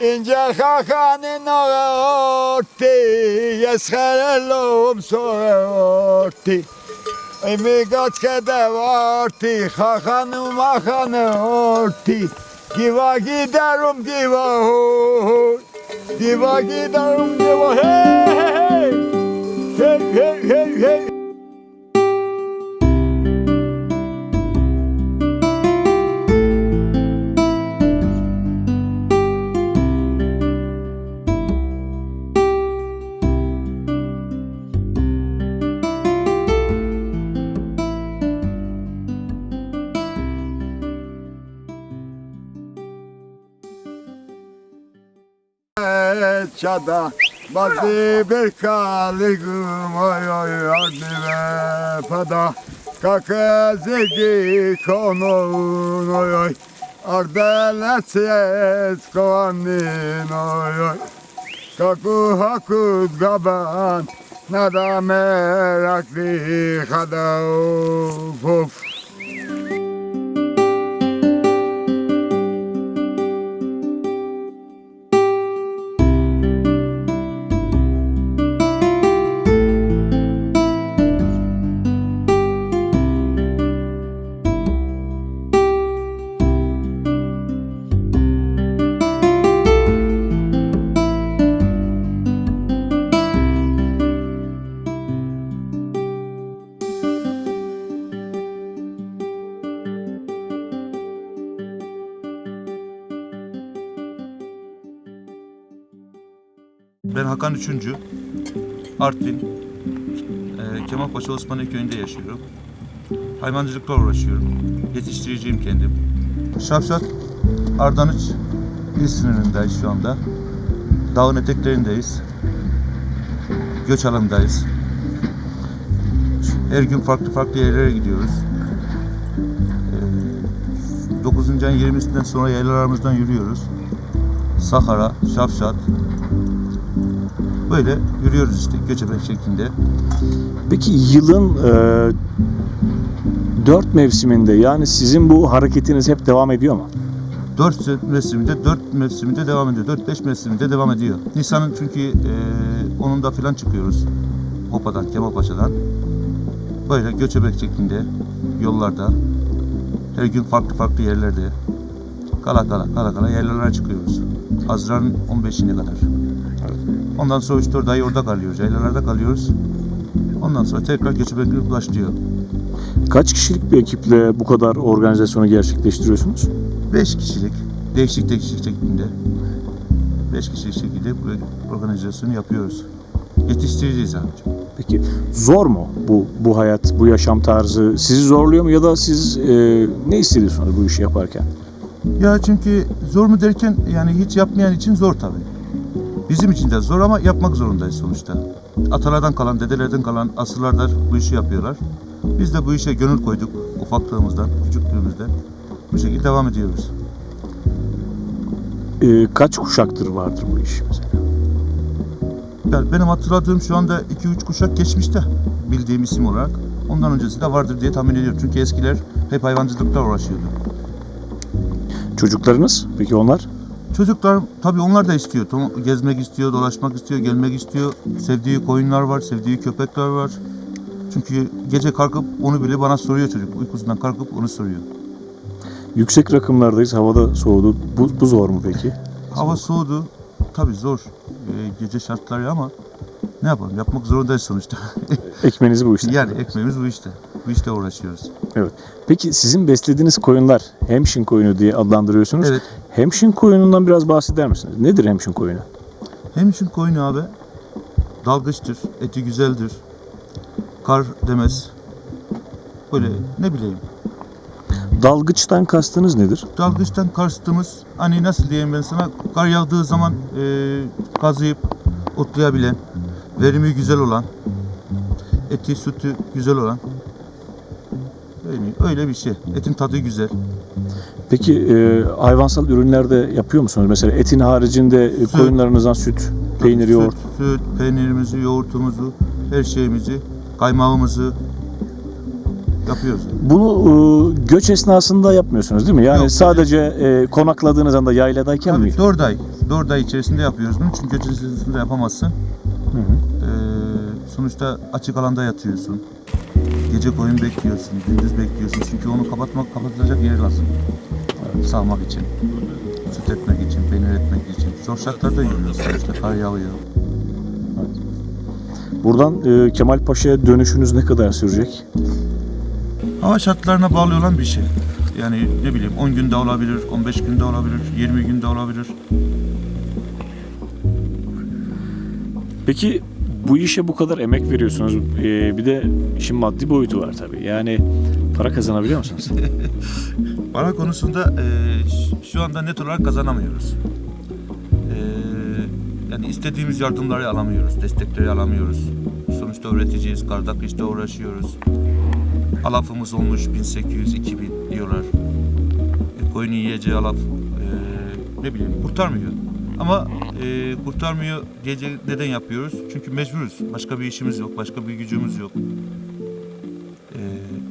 اینجا خانه نورتی یسخر لوم سورتی ایمی گاچ که دوارتی خاخان و مخان ارتی گیواگی درم گیواهو گیواگی درم گیواهی هی هی هی هی هی. Çada Bazı bir kaligum oy oy ardı ve pada Kaka zeki konun oy oy. Ardeletsiz kovanın oy oy. Kaku haku gaban Nada merakli kada of Hakan Üçüncü. Artvin. Ee, Kemalpaşa Osmaniye köyünde yaşıyorum. Hayvancılıkla uğraşıyorum. Yetiştiriciyim kendim. Şafşat Ardanıç il sınırındayız şu anda. Dağın eteklerindeyiz. Göç alanındayız. Her gün farklı farklı yerlere gidiyoruz. Ee, 9. ayın 20'sinden sonra yaylalarımızdan yürüyoruz. Sahara, Şafşat, Böyle yürüyoruz işte göçebe şeklinde. Peki yılın e, dört mevsiminde yani sizin bu hareketiniz hep devam ediyor mu? Dört mevsiminde, dört mevsiminde devam ediyor. Dört beş mevsiminde devam ediyor. Nisan'ın çünkü e, onunda falan çıkıyoruz. Hopa'dan, Kemalpaşa'dan. Böyle göçebek şeklinde yollarda. Her gün farklı farklı yerlerde. Kala kala kala kala yerlere çıkıyoruz. Haziran 15'ine kadar. Ondan sonra 3-4 ay orada kalıyoruz. Yaylalarda kalıyoruz. Ondan sonra tekrar göçebeklik başlıyor. Kaç kişilik bir ekiple bu kadar organizasyonu gerçekleştiriyorsunuz? 5 kişilik değişik değişik şeklinde 5 kişilik şekilde bu organizasyonu yapıyoruz. Yetiştiriciyiz abicim. Peki zor mu bu bu hayat, bu yaşam tarzı sizi zorluyor mu ya da siz e, ne hissediyorsunuz bu işi yaparken? Ya çünkü zor mu derken yani hiç yapmayan için zor tabii. Bizim için de zor ama yapmak zorundayız sonuçta. Atalardan kalan, dedelerden kalan asırlardır bu işi yapıyorlar. Biz de bu işe gönül koyduk ufaklığımızdan, küçüklüğümüzden. Bu şekilde devam ediyoruz. E, kaç kuşaktır vardır bu iş mesela? Yani benim hatırladığım şu anda 2-3 kuşak geçmişte bildiğim isim olarak. Ondan öncesi de vardır diye tahmin ediyorum. Çünkü eskiler hep hayvancılıkla uğraşıyordu. Çocuklarınız peki onlar? Çocuklar tabii onlar da istiyor. Gezmek istiyor, dolaşmak istiyor, gelmek istiyor. Sevdiği koyunlar var, sevdiği köpekler var. Çünkü gece kalkıp onu bile bana soruyor çocuk. Uykusundan kalkıp onu soruyor. Yüksek rakımlardayız, havada soğudu. Bu, bu zor mu peki? Hava soğudu. Tabii zor. Ee, gece şartları ama ne yapalım? Yapmak zorundayız sonuçta. Ekmeniz bu işte. yani ekmeğimiz bu işte. Bu işte uğraşıyoruz. Peki sizin beslediğiniz koyunlar hemşin koyunu diye adlandırıyorsunuz. Evet. Hemşin koyunundan biraz bahseder misiniz? Nedir hemşin koyunu? Hemşin koyunu abi dalgıçtır, eti güzeldir. Kar demez. Böyle ne bileyim. Dalgıçtan kastınız nedir? Dalgıçtan kastımız hani nasıl diyeyim ben sana kar yağdığı zaman e, kazıyıp otlayabilen, verimi güzel olan, eti sütü güzel olan öyle, öyle bir şey. Etin tadı güzel. Peki e, hayvansal ürünlerde yapıyor musunuz? Mesela etin haricinde e, Süt. koyunlarınızdan süt, peynir, Süt, yoğurt. Süt, peynirimizi, yoğurtumuzu, her şeyimizi, kaymağımızı Yapıyoruz. Bunu e, göç esnasında yapmıyorsunuz değil mi? Yani Yok, sadece e, konakladığınız anda yayladayken mi? Tabii 4 ay. 4 ay içerisinde yapıyoruz bunu. Çünkü göç esnasında yapamazsın. Hı hı. Sonuçta açık alanda yatıyorsun. Gece koyun bekliyorsun, gündüz bekliyorsun. Çünkü onu kapatmak, kapatılacak yer lazım. Sağmak için, süt etmek için, peynir etmek için. Zor şartlarda yürüyoruz sonuçta, kar yağıyor. Buradan e, Kemal Paşa'ya dönüşünüz ne kadar sürecek? Hava şartlarına bağlı olan bir şey. Yani ne bileyim 10 günde olabilir, 15 günde olabilir, 20 günde olabilir. Peki bu işe bu kadar emek veriyorsunuz. E, bir de işin maddi boyutu var tabii. Yani para kazanabiliyor musunuz? Para konusunda e, şu anda net olarak kazanamıyoruz. E, yani istediğimiz yardımları alamıyoruz, destekleri alamıyoruz. Sonuçta üreticiyiz, kardak işte uğraşıyoruz. Alafımız olmuş 1800-2000 diyorlar. E, koyun yiyeceği alaf e, ne bileyim kurtarmıyor. Ama e, kurtarmıyor diyece neden yapıyoruz? Çünkü mecburuz. Başka bir işimiz yok, başka bir gücümüz yok. E,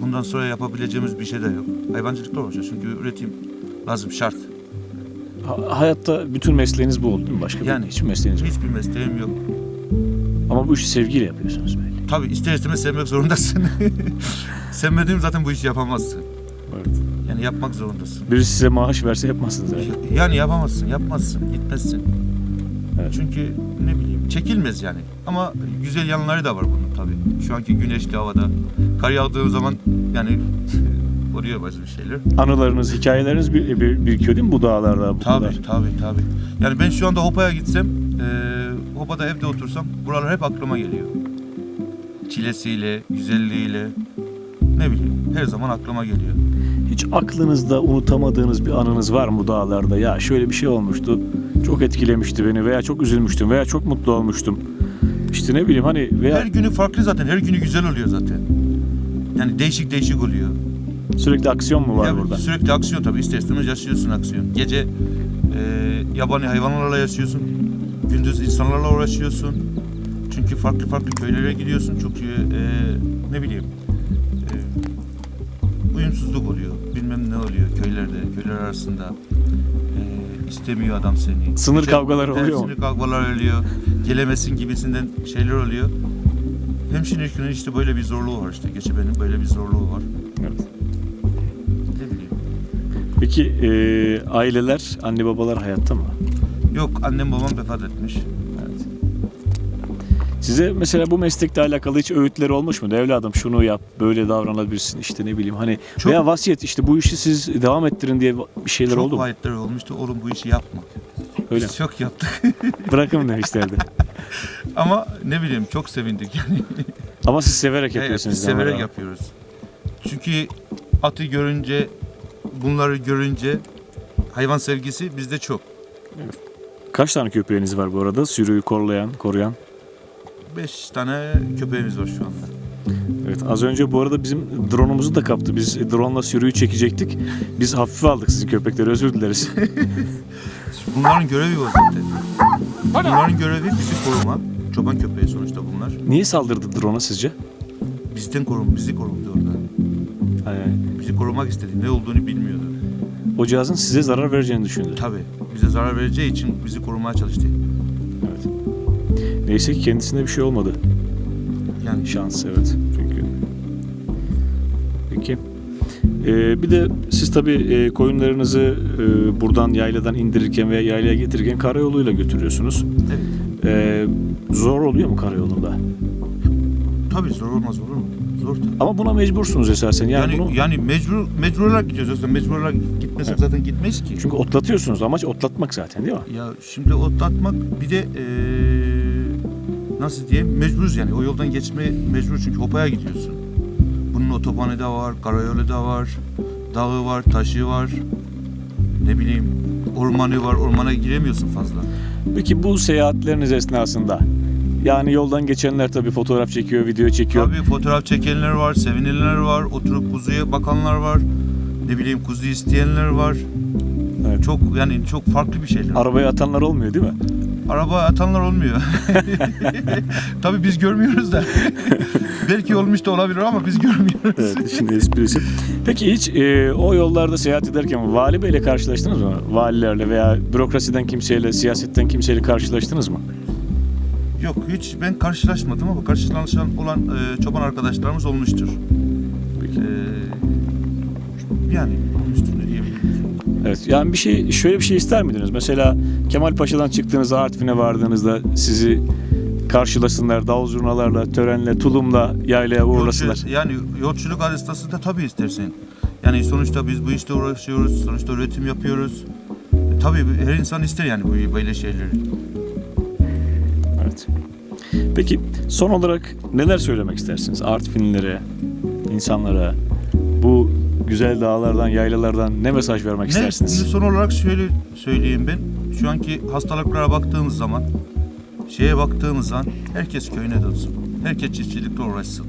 bundan sonra yapabileceğimiz bir şey de yok. Hayvancılıkla uğraşıyoruz çünkü üretim lazım, şart. Ha- hayatta bütün mesleğiniz bu oldu değil mi? Başka Yani. bir hiçbir mesleğiniz yok. Hiçbir mesleğim yok. Ama bu işi sevgiyle yapıyorsunuz belli. Tabii ister istemez sevmek zorundasın. Sevmediğin zaten bu işi yapamazsın. Yani yapmak zorundasın. Birisi size maaş verse yapmazsınız herhalde. Yani yapamazsın, yapmazsın, gitmezsin. Evet. Çünkü ne bileyim çekilmez yani. Ama güzel yanları da var bunun tabii. Şu anki güneşli havada. Kar yağdığı zaman yani oluyor bazı bir şeyler. Anılarınız, hikayeleriniz bir, bir, birikiyor değil mi bu dağlarda? Bu kadar? Tabii tabii tabii. Yani ben şu anda Hopa'ya gitsem, e, Hopa'da evde otursam buralar hep aklıma geliyor. Çilesiyle, güzelliğiyle, ne bileyim her zaman aklıma geliyor. Hiç aklınızda unutamadığınız bir anınız var mı dağlarda? Ya şöyle bir şey olmuştu. Çok etkilemişti beni veya çok üzülmüştüm veya çok mutlu olmuştum. İşte ne bileyim hani Her veya günü farklı zaten, her günü güzel oluyor zaten. Yani değişik değişik oluyor. sürekli aksiyon mu var Ya burada? Sürekli aksiyon tabii ister istemez yaşıyorsun aksiyon. Gece e, yabani hayvanlarla yaşıyorsun. Gündüz insanlarla uğraşıyorsun. Çünkü farklı farklı köylere gidiyorsun. Çok e, ne bileyim e, uyumsuzluk oluyor. Köylerde, köyler arasında. E, istemiyor adam seni. Sınır Şey- kavgaları oluyor? Sınır kavgalar oluyor. Gelemesin gibisinden şeyler oluyor. Hemşireliklerin işte böyle bir zorluğu var işte. Geçebenin böyle bir zorluğu var. Evet. Peki e, aileler, anne babalar hayatta mı? Yok annem babam vefat etmiş. Size mesela bu meslekle alakalı hiç öğütleri olmuş mu? Evladım şunu yap, böyle davranabilirsin işte ne bileyim hani Çok- veya vasiyet işte bu işi siz devam ettirin diye bir şeyler Çok oldu mu? ayetler olmuştu. Oğlum bu işi yapma. Öyle mi? Biz çok yaptık. Bırakın demişlerdi. Ama ne bileyim çok sevindik yani. Ama siz severek Evet, yapıyorsunuz. biz severek yapıyoruz. Çünkü atı görünce, bunları görünce hayvan sevgisi bizde çok. Kaç tane köpeğiniz var bu arada? Sürüyü koruyan, koruyan. Beş tane köpeğimiz var şu anda. Evet az önce bu arada bizim drone'umuzu da kaptı. Biz drone'la sürüyü çekecektik. Biz hafife aldık sizin köpekleri özür dileriz. Bunların görevi o zaten. Bunların görevi bizi korumak. Çoban köpeği sonuçta bunlar. Niye saldırdı drone'a sizce? Bizden korun, bizi korumdu orada. Yani Bizi korumak istedi. Ne olduğunu bilmiyordu. o cihazın size zarar vereceğini düşündü. Tabii. Bize zarar vereceği için bizi korumaya çalıştı. Evet. Neyse ki kendisine bir şey olmadı. Yani Şans evet çünkü. Peki. Ee, bir de siz tabii e, koyunlarınızı e, buradan yayladan indirirken veya yaylaya getirirken karayoluyla götürüyorsunuz. evet. Ee, zor oluyor mu karayolunda? Tabii zor olmaz olur mu? Zor tabii. Ama buna mecbursunuz esasen. Yani, Yani bunu yani mecbur mecbur olarak gidiyoruz zaten. Mecbur olarak gitmesek Evet. zaten gitmeyiz ki. çünkü otlatıyorsunuz. Amaç otlatmak zaten değil mi? Ya şimdi otlatmak bir de eee, nasıl diyeyim mecburuz yani o yoldan geçme mecbur çünkü Hopa'ya gidiyorsun. Bunun otobanı da var, karayolu da var, dağı var, taşı var. Ne bileyim ormanı var, ormana giremiyorsun fazla. Peki bu seyahatleriniz esnasında yani yoldan geçenler tabii fotoğraf çekiyor, video çekiyor. Tabii fotoğraf çekenler var, sevinenler var, oturup kuzuya bakanlar var. Ne bileyim kuzu isteyenler var. Evet. Çok yani çok farklı bir şeyler. Arabaya atanlar olmuyor değil mi? Araba atanlar olmuyor. Tabii biz görmüyoruz da. Belki olmuş da olabilir ama biz görmüyoruz. Evet, işin esprisi. Peki hiç e, o yollarda seyahat ederken vali beyle karşılaştınız mı? Valilerle veya bürokrasiden kimseyle, siyasetten kimseyle karşılaştınız mı? Yok hiç ben karşılaşmadım ama karşılaşan olan e, çoban arkadaşlarımız olmuştur. Peki. E, yani. Evet. Yani bir şey şöyle bir şey ister miydiniz? Mesela Kemal Paşa'dan çıktığınızda Artvin'e vardığınızda sizi karşılasınlar davul zurnalarla, törenle, tulumla yaylaya uğurlasınlar. Yolcu- yani yolculuk arastası da tabii istersin. Yani sonuçta biz bu işte uğraşıyoruz, sonuçta üretim yapıyoruz. E, tabii her insan ister yani bu böyle şeyleri. Evet. Peki son olarak neler söylemek istersiniz Artvinlilere, insanlara, bu güzel dağlardan, yaylalardan ne mesaj vermek Ne, istersiniz? son olarak şöyle söyleyeyim ben. Şu anki hastalıklara baktığımız zaman, şeye baktığımız zaman herkes köyüne dönsün. Herkes çiftçilikle uğraşsın.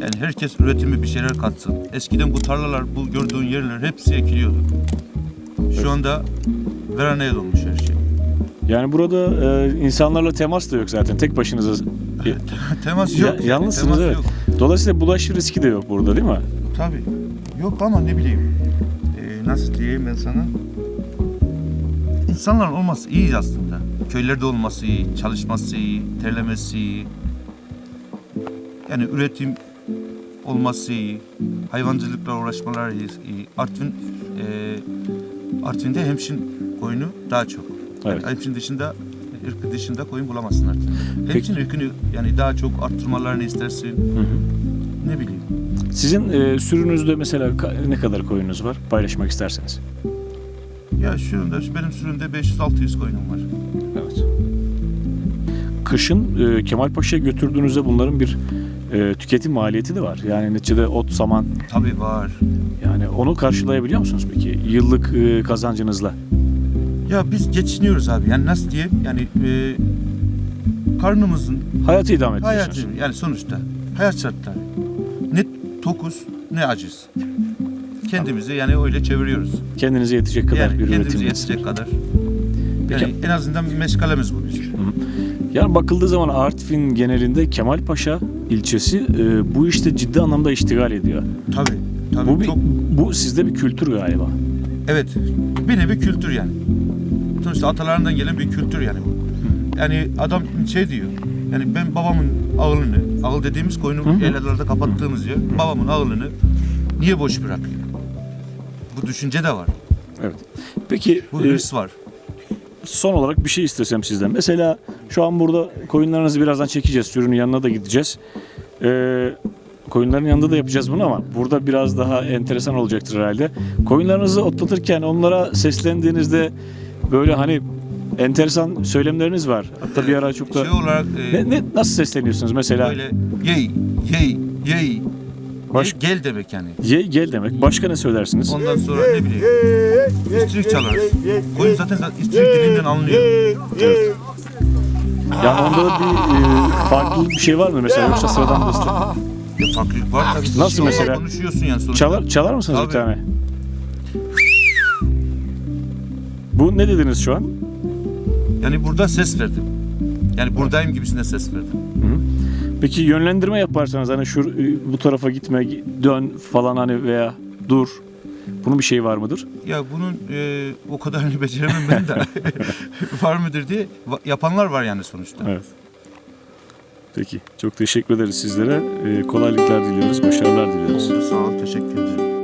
Yani herkes üretimi bir şeyler katsın. Eskiden bu tarlalar, bu gördüğün yerler hepsi ekiliyordu. Şu anda veraneye dolmuş her şey. Yani burada e, insanlarla temas da yok zaten. Tek başınıza. Temas Ya- yok. yalnızsınız, Temas evet. yok. Dolayısıyla bulaş riski de yok burada değil mi? Tabii. Yok ama ne bileyim. Ee, nasıl diyeyim ben sana? İnsanların olması iyi aslında. Köylerde olması iyi, çalışması iyi, terlemesi iyi. Yani üretim olması iyi. Hayvancılıkla uğraşmalar iyi. Artvin, e, Artvin'de hemşin koyunu daha çok. Evet. Yani hemşin dışında, ırkı dışında koyun bulamazsın. Peki. Hemşin ırkını yani daha çok arttırmalarını istersin. Hı hı. Ne bileyim. Sizin e, sürünüzde mesela ka- ne kadar koyunuz var? Paylaşmak isterseniz. Ya şurada benim sürümde 500-600 koyunum var. Evet. Kışın e, Kemal Paşa'ya götürdüğünüzde bunların bir e, tüketim maliyeti de var. Yani neticede ot, saman Tabii var. yani onu karşılayabiliyor musunuz peki yıllık e, kazancınızla? Ya biz geçiniyoruz abi. Yani nasıl diyeyim? Yani e, karnımızın Hayatı idame ettiriyorsunuz. hayatı yani sonuçta hayat şartları. Tokuz ne acız. Kendimizi yani öyle çeviriyoruz. Kendinize yetecek kadar yani bir kendimize üretim. yetecek kadar. Peki. Yani en azından meşgalemiz bu bizim. Yani bakıldığı zaman Artvin genelinde Kemal Paşa ilçesi e, bu işte ciddi anlamda iştigal ediyor. Tabii. Tabii Bu bir, çok bu sizde bir kültür galiba. Evet. Bir nevi kültür yani. Sonuçta atalarından gelen bir kültür yani bu. Yani adam şey diyor. Yani ben babamın ağılını, ağıl dediğimiz koyunu yerlerde kapattığımız yer, babamın ağılını niye boş bırakıyor? Bu düşünce de var. Evet. Peki Bu e, hırs var. son olarak bir şey istesem sizden. Mesela şu an burada koyunlarınızı birazdan çekeceğiz. Sürünün yanına da gideceğiz. Ee, koyunların yanında da yapacağız bunu ama burada biraz daha enteresan olacaktır herhalde. Koyunlarınızı otlatırken onlara seslendiğinizde böyle hani enteresan söylemleriniz var. Hatta bir ara çok da Şey olarak e, ne, ne nasıl sesleniyorsunuz mesela? böyle yey, yey, yey. Baş- Gel, gel demek yani. Ye, gel demek. Başka ne söylersiniz? Ondan sonra ne bileyim. İstrik çalarız. Koyun zaten istrik dilinden anlıyor. Yani onda da bir e, farklı bir şey var mı mesela yoksa sıradan bir istek? Ya farklılık var tabii. Nasıl Şey mesela? Konuşuyorsun yani sonuçta. Çalar, çalar mısınız bir Tabii. tane? Bu ne dediniz şu an? Yani burada ses verdim. Yani buradayım gibisine ses verdim. Peki yönlendirme yaparsanız hani şu e, bu tarafa gitme, dön falan hani veya dur. Bunun bir şeyi var mıdır? Ya bunun e, o kadarını beceremem ben de. var mıdır diye yapanlar var yani sonuçta. Evet. Peki. Çok teşekkür ederiz sizlere. E, kolaylıklar diliyoruz, başarılar diliyoruz. Oldu sağ ol teşekkür ederim.